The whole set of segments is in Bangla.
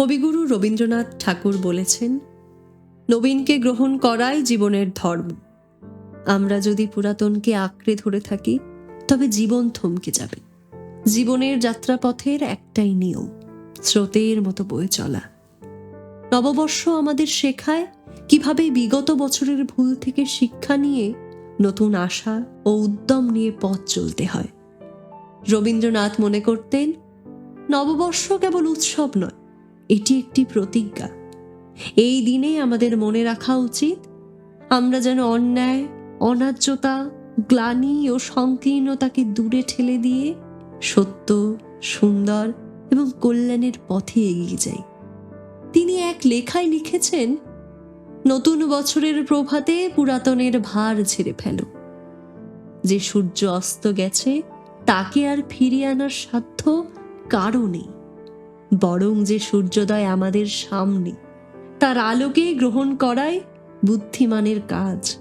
কবিগুরু রবীন্দ্রনাথ ঠাকুর বলেছেন, নবীনকে গ্রহণ করাই জীবনের ধর্ম। আমরা যদি পুরাতনকে আঁকড়ে ধরে থাকি, তবে জীবন থমকে যাবে। জীবনের যাত্রাপথের একটাই নিয়ম, স্রোতের মতো বয়ে চলা। নববর্ষ আমাদের শেখায় কীভাবে বিগত বছরের ভুল থেকে শিক্ষা নিয়ে নতুন আশা ও উদ্যম নিয়ে পথ চলতে হয়। রবীন্দ্রনাথ মনে করতেন, নববর্ষ কেবল উৎসব নয় এটি একটি প্রতিজ্ঞা। এই দিনে আমাদের মনে রাখা উচিত, আমরা যেন অন্যায়, অন্যায্যতা, গ্লানি ও সংকীর্ণতাকে দূরে ঠেলে দিয়ে সত্য, সুন্দর এবং কল্যাণের পথে এগিয়ে যাই। তিনি এক লেখায় লিখেছেন, নতুন বছরের প্রভাতে পুরাতনের ভার ছেড়ে ফেলো। যে সূর্য অস্ত গেছে, তাকে আর ফিরিয়ে আনার সাধ্য কারও নেই। বরং যে সূর্যোদয় আমাদের সামনে, তার আলোকে গ্রহণ করাই বুদ্ধিমানের কাজ।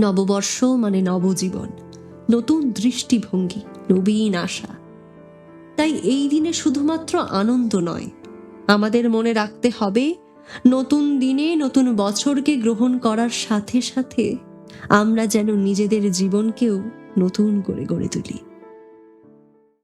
নববর্ষ মানে নবজীবন, নতুন দৃষ্টিভঙ্গি, নবীন আশা। তাই এই দিনে শুধুমাত্র আনন্দ নয়, আমাদের মনে রাখতে হবে নতুন দিনে নতুন বছরকে গ্রহণ করার সাথে সাথে আমরা যেন নিজেদের জীবনকেও নতুন করে গড়ে তুলি।